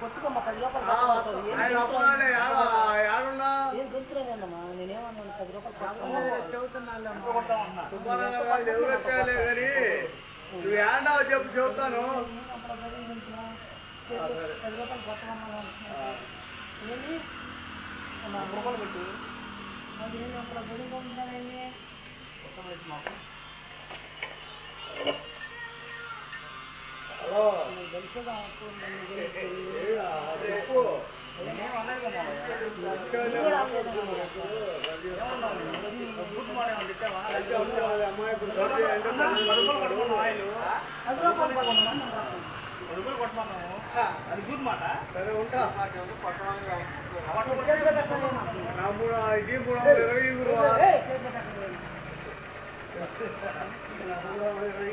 కొట్టుకోమ్మ పది రూపాయలు? నేనేమన్నాను పది రూపాయలు ఏడావు చెప్పు చెబుతాను. పది రూపాయలు పెట్టి. అది పట్టుకోమన్నా నేను రాను. సరే ఉంటా చేతిలో పెట్టాలి. నా మూడు ఇది మూడు వందల ఇరవై ఇవ్వు. ఏయ్, చేతిలో పెట్టాలి. నా మూడు వందల ఇరవై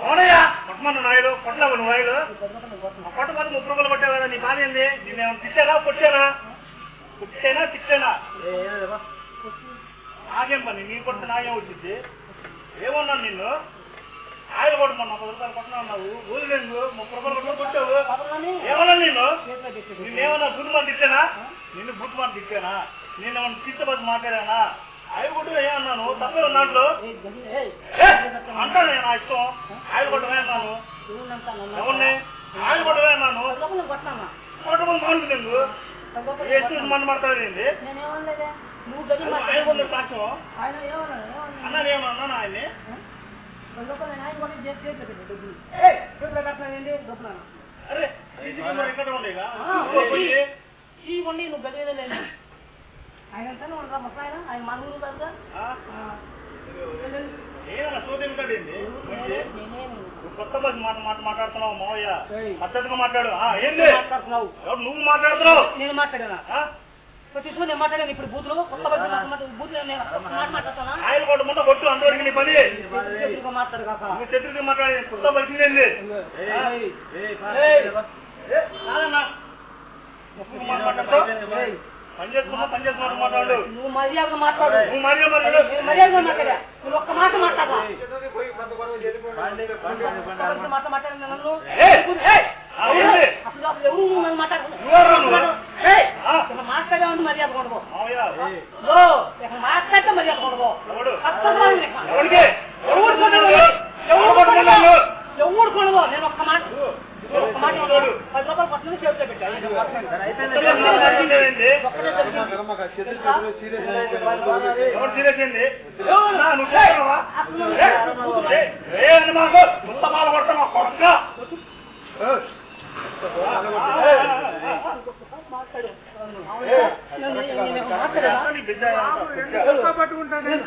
అవునయ్యా కొట్టమన్న నాయుడు కొట్టలేవు నువ్వు నాయుడు పది ముప్పై రూపాయలు కొట్టావు కదా నీ బాధ ఏంది? నిన్నేమన్నా తిట్టానా కొట్టానా? కుట్టేనా తిట్టానా? నాకేం పని? నీ కొట్టు నాకేం వచ్చింది? ఏమన్నాను నిన్ను? ఆయిల్ కొట్టమన్నా పది రూపాయలు కొట్టనా అన్నావు. ఊరిలేదు ముప్పై రూపాయలు కొట్టు కొట్టావు. కొట్టమని ఏమన్నా నిన్ను చేతిలో పెట్టి నిన్నేమన్నా బుద్ధి మాట తిట్టానా? నిన్ను బుద్ధి తిట్టానా? తిట్టానా నిన్నేమన్నా తిట్టబడి మాట్లాడానా? ఆయిల్ కొట్టు ఏమన్నాను తప్పే దాంట్లో? అంటాను నేను నా ఇష్టం. ఆయిల్ కొట్టమే అన్నాను? ఎవరిని? ఆయిల్ కొట్టమే అన్నాను? కొట్టమని రూపాయలు ఏ చూసి మన మాట్లాడేది ఆయన కొంచెం సాక్ష్యం. ఆయన అన్నాను ఏమన్నా ఆయన్ని? నేను ఆయన. అరే సీసీ కెమెరా ఇక్కడ ఉండేగా ఉండి నువ్వు గది మీద లేదు ఆయన అంతానే ఉండరా ఆయన మన ఊరు కొత్త బస్ మాట మాట మాట్లాడుతున్నావు మావయ్య. పద్ధతిగా మాట్లాడు. ఏంది? మాట్లాడుతున్నావు. నువ్వు మాట్లాడుతున్నావు? నేను మాట్లాడానా? ఆ? తీసుకుని నేను మాట్లాడాను ఇప్పుడు బూత్లో కొత్త మాట్లాడు బూత్లో మాట మాట్లాడతానా ఆయిల్ కొట్టమంటే కొట్టు అంతవరకు నీ పని. మాట్లాడు కాక. నువ్వు శత్రుకి మాట్లాడి కొత్త కాదన్నా నువ్వు మాట్లాడతావు? మాట్లాడు. నువ్వు మర్యాదగా మాట్లాడు. నువ్వు మాట్లాడు మర్యాదగా మాట్లాడా. నువ్వు ఒక్క మాట బస్సు మాట మాట్లాడిన నన్ను? అసలు ఎవరు నన్ను మాట్లాడు మాట్లాడేవాడిని మర్యాద కొనుకో మాట్లాడితే మర్యాద కొనుకో ఎవరు? నేను ఒక్క మాట. ఒక్క మాట ఎవడు? పది రూపాయలు పట్టుకుని చేతిలో పెట్టా. ఎవరు సీరియస్ నువ్వు ఏ, అని మాకు మాల కొడతావా కొడక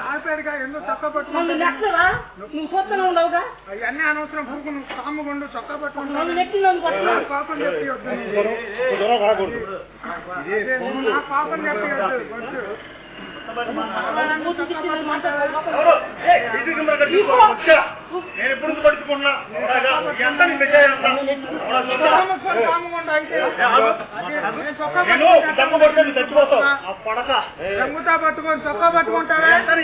ఆపేరుగా ఎందుకు చక్క చూస్తూనే ఉండవుగా అవన్నీ అనవసరం పూకు నువ్వు కాముగుండు చక్క కొట్టరా? పాపం చెప్పి పాపం చెప్పి నేను ఎప్పుడు పట్టుకున్నా ఎంత నేను చొక్కా నేను దెబ్బ కొడితే చచ్చిపోతావు ఆ పడక రంగుతా పట్టుకొని చొక్కా పట్టుకుంటావే ఎంత నీ